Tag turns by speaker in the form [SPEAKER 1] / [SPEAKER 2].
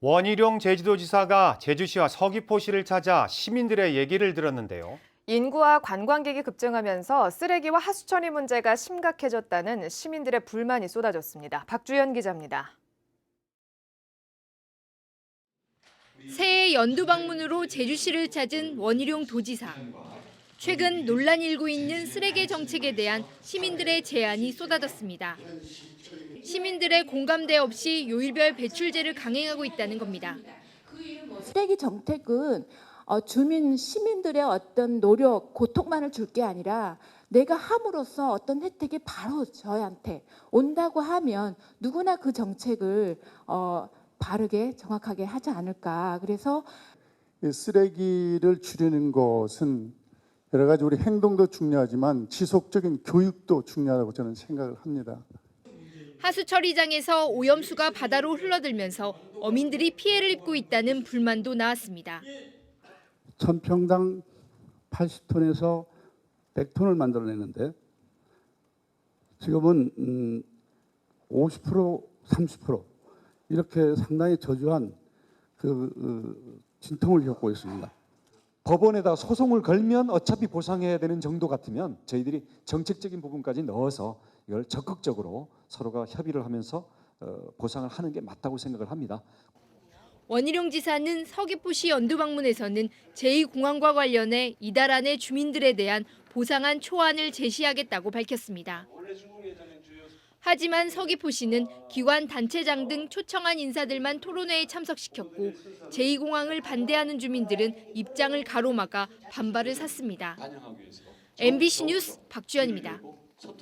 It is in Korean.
[SPEAKER 1] 원희룡 제주도지사가 제주시와 서귀포시를 찾아 시민들의 얘기를 들었는데요.
[SPEAKER 2] 인구와 관광객이 급증하면서 쓰레기와 하수 처리 문제가 심각해졌다는 시민들의 불만이 쏟아졌습니다. 박주연 기자입니다.
[SPEAKER 3] 새해 연두 방문으로 제주시를 찾은 원희룡 도지사. 최근 논란 일고 있는 쓰레기 정책에 대한 시민들의 제안이 쏟아졌습니다. 시민들의 공감대 없이 요일별 배출제를 강행하고 있다는 겁니다.
[SPEAKER 4] 쓰레기 정책은 어, 주민 시민들의 어떤 노력, 고통만을 줄 게 아니라 내가 함으로써 어떤 혜택이 바로 저한테 온다고 하면 누구나 그 정책을 어, 바르게 정확하게 하지 않을까. 그래서
[SPEAKER 5] 이 쓰레기를 줄이는 것은 여러 가지 우리 행동도 중요하지만 지속적인 교육도 중요하다고 저는 생각을 합니다.
[SPEAKER 3] 하수 처리장에서 오염수가 바다로 흘러들면서 어민들이 피해를 입고 있다는 불만도 나왔습니다.
[SPEAKER 6] 천평당 80톤에서 100톤을 만들어내는데 지금은 음, 50% 30% 이렇게 상당히 저조한 그 어, 진통을 겪고 있습니다.
[SPEAKER 7] 법원에다 소송을 걸면 어차피 보상해야 되는 정도 같으면 저희들이 정책적인 부분까지 넣어서 이걸 적극적으로 서로가 협의를 하면서 어, 보상을 하는 게 맞다고 생각을 합니다.
[SPEAKER 3] 원희룡 지사는 서귀포시 연두 방문에서는 제2공항과 관련해 이달 안에 주민들에 대한 보상안 초안을 제시하겠다고 밝혔습니다. 하지만 서귀포시는 기관 단체장 등 초청한 인사들만 토론회에 참석시켰고 제2공항을 반대하는 주민들은 입장을 가로막아 반발을 샀습니다. MBC 뉴스 박주연입니다.